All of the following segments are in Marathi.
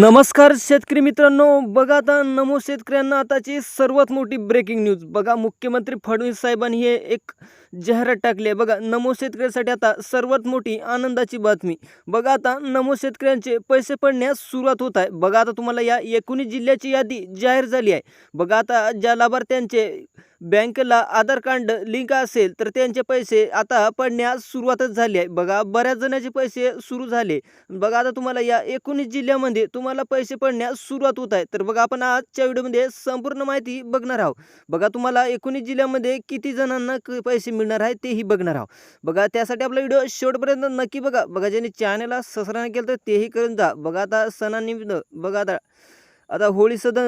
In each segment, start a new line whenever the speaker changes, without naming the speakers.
नमस्कार शेतकरी मित्रांनो बघा आता नमो शेतकऱ्यांना आताची सर्वात मोठी ब्रेकिंग न्यूज बघा मुख्यमंत्री फडणवीस साहेबांनी हे एक जाहिरात टाकली आहे. बघा नमो शेतकऱ्यांसाठी आता सर्वात मोठी आनंदाची बातमी. बघा आता नमो शेतकऱ्यांचे पैसे पडण्यास सुरुवात होत आहे. बघा आता तुम्हाला या एकोणीस जिल्ह्याची यादी जाहीर झाली आहे. बघा आता ज्या लाभार्थ्यांचे बँकेला आधार कार्ड लिंक असेल तर त्यांचे पैसे आता पडण्यास सुरुवातच झाली आहे. बघा बऱ्याच जणांचे पैसे सुरू झाले. बघा आता तुम्हाला या एकोणीस जिल्ह्यामध्ये तुम्हाला पैसे पडण्यास सुरुवात होत आहे. तर बघा आपण आजच्या व्हिडिओमध्ये संपूर्ण माहिती बघणार आहोत. बघा तुम्हाला एकोणीस जिल्ह्यामध्ये किती जणांना क- पैसे मिळणार आहे तेही बघणार आहोत. बघा त्यासाठी आपला व्हिडिओ शेवटपर्यंत नक्की बघा. बघा ज्यांनी चॅनलला सबस्क्राईब नाही केलं तर तेही करून जा. बघा आता सणानिमित्त बघा आता आता होळी सण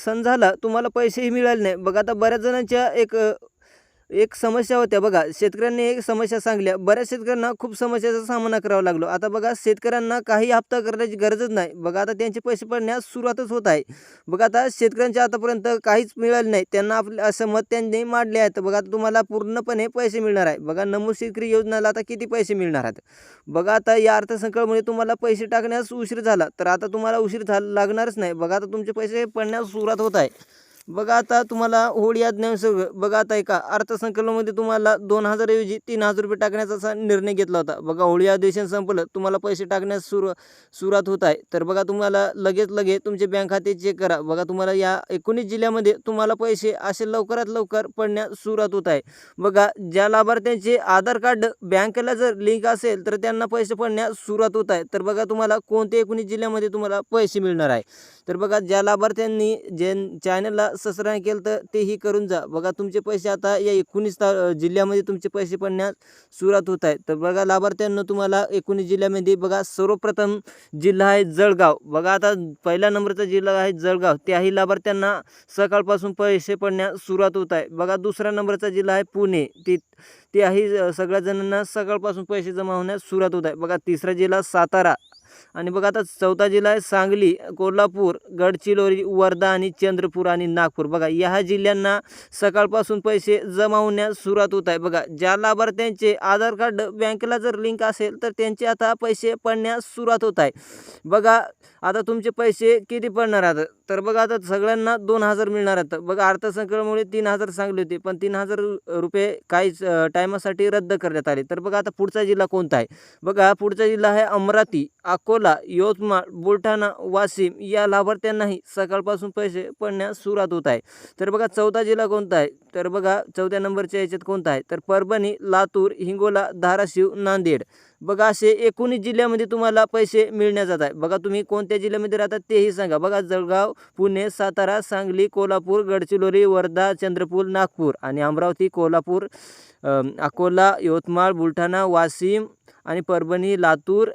सण झाला तुम्हाला पैसेही मिळाले नाही. बघा आता बऱ्याच जणांच्या एक एक समस्या होत्या बघा. शेतकऱ्यांनी एक समस्या सांगल्या. बऱ्याच शेतकऱ्यांना खूप समस्याचा सामना करावा लागलो. आता बघा शेतकऱ्यांना काही हप्ता करण्याची गरजच नाही. बघा आता त्यांचे पैसे पडण्यास सुरुवातच होत आहे. बघा आता शेतकऱ्यांच्या आतापर्यंत काहीच मिळाले नाही. त्यांना आपले असं मत त्यांनी मांडले आहेत. बघा आता तुम्हाला पूर्णपणे पैसे मिळणार आहे. बघा नमो शेतकरी योजनेला आता किती पैसे मिळणार आहेत? बघा आता या अर्थसंकल्पमुळे तुम्हाला पैसे टाकण्यास उशीर झाला. तर आता तुम्हाला उशीर झाला लागणारच नाही. बघा आता तुमचे पैसे पडण्यास सुरुवात होत आहे. बघा आता तुम्हाला होळी आज्ञानुसार बघा आता एका अर्थसंकल्पामध्ये तुम्हाला दोन हजारऐवजी तीन हजार रुपये टाकण्याचा असा निर्णय घेतला होता. बघा होळी अधिवेशन संपलं तुम्हाला पैसे टाकण्यास सुरू सुरुवात होत आहे. तर बघा तुम्हाला लगेच लगेच तुमचे बँक खाते चेक करा. बघा तुम्हाला या एकोणीस जिल्ह्यामध्ये तुम्हाला पैसे असे लवकरात लवकर पडण्यास सुरुवात होत आहे. बघा ज्या लाभार्थ्यांचे आधार कार्ड बँकेला जर लिंक असेल तर त्यांना पैसे पडण्यास सुरुवात होत आहे. तर बघा तुम्हाला कोणत्या एकोणीस जिल्ह्यामध्ये तुम्हाला पैसे मिळणार आहे? तर बघा ज्या लाभार्थ्यांनी जे चॅनलला ससराने केलं तर तेही करून जा. बघा तुमचे पैसे आता या एकोणीस ता जिल्ह्यामध्ये तुमचे पैसे पडण्यास सुरुवात होत आहे. तर बघा लाभार्थ्यांना तुम्हाला एकोणीस जिल्ह्यामध्ये बघा सर्वप्रथम जिल्हा आहे जळगाव. बघा आता पहिल्या नंबरचा जिल्हा आहे जळगाव. त्याही लाभार्थ्यांना सकाळपासून पैसे पडण्यास सुरुवात होत आहे. बघा दुसऱ्या नंबरचा जिल्हा आहे पुणे. ती त्याही सगळ्या जणांना सकाळपासून पैसे जमा होण्यास सुरुवात होत आहे. बघा तिसरा जिल्हा सातारा. आणि बघा आता चौथा जिल्हा आहे सांगली कोल्हापूर गडचिरोली वर्धा आणि चंद्रपूर आणि नागपूर. बघा या जिल्ह्यांना सकाळपासून पैसे जमा होण्यास सुरुवात होत आहे. बघा ज्या लाभार्थ्यांचे आधार कार्ड बँकेला जर लिंक असेल तर त्यांचे आता पैसे पडण्यास सुरुवात होत आहे. बघा आता तुमचे पैसे किती पडणार आहेत? तर बघा आता सगळ्यांना दोन हजार मिळणार आहेत. बघा अर्थसंकल्पामुळे तीन हजार सांगले होते पण तीन हजार रुपये काहीच टायमासाठी रद्द करण्यात आले. तर बघा आता पुढचा जिल्हा कोणता आहे? बघा पुढचा जिल्हा आहे अमरावती. अकोला यवतमाळ बुलढाणा वाशिम या लाभार्थ्यांनाही सकाळपासून पैसे पडण्यास सुरुवात होत आहे. तर बघा चौथा जिल्हा कोणता आहे? तर बघा चौथ्या नंबरच्या याच्यात कोणता आहे? तर परभणी लातूर हिंगोला धाराशिव नांदेड. बघा असे एकोणीस जिल्ह्यामध्ये तुम्हाला पैसे मिळण्यात जात आहे बघा तुम्ही कोणत्या जिल्ह्यामध्ये राहतात तेही सांगा. बघा जळगाव पुणे सातारा सांगली कोल्हापूर गडचिरोली वर्धा चंद्रपूर नागपूर आणि अमरावती कोल्हापूर अकोला यवतमाळ बुलढाणा वाशिम आणि परभणी लातूर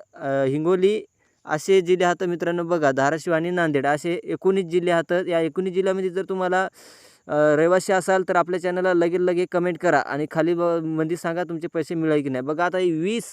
हिंगोली असे जिल्हे आहात मित्रांनो. बघा धाराशिव आणि नांदेड असे एकोणीस जिल्हे आहात. या एकोणीस जिल्ह्यामध्ये जर तुम्हाला रहिवासी असाल तर आपल्या चॅनलला लगेच लगे कमेंट करा आणि खाली ब मध्ये सांगा तुमचे पैसे मिळाले की नाही. बघा आता वीस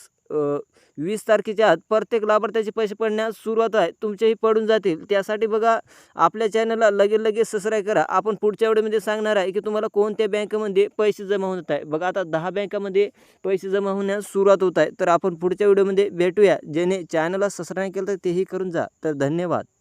वीस तारखेच्या आत प्रत्येक लाभार्थ्याचे पैसे पडण्यास सुरुवात आहे. तुमचेही पडून जातील. त्यासाठी बघा आपल्या चॅनलला लगे लगेच सबस्क्राईब करा. आपण पुढच्या वेळेमध्ये सांगणार आहे की तुम्हाला कोणत्या बँकेमध्ये पैसे जमा होत आहे. बघा आता दहा बँकामध्ये पैसे जमा होण्यास सुरुवात होत आहे. तर आपण पुढच्या व्हिडिओमध्ये भेटूया. ज्याने चॅनलला सबस्क्राईब केलं तर तेही करून जा. तर धन्यवाद.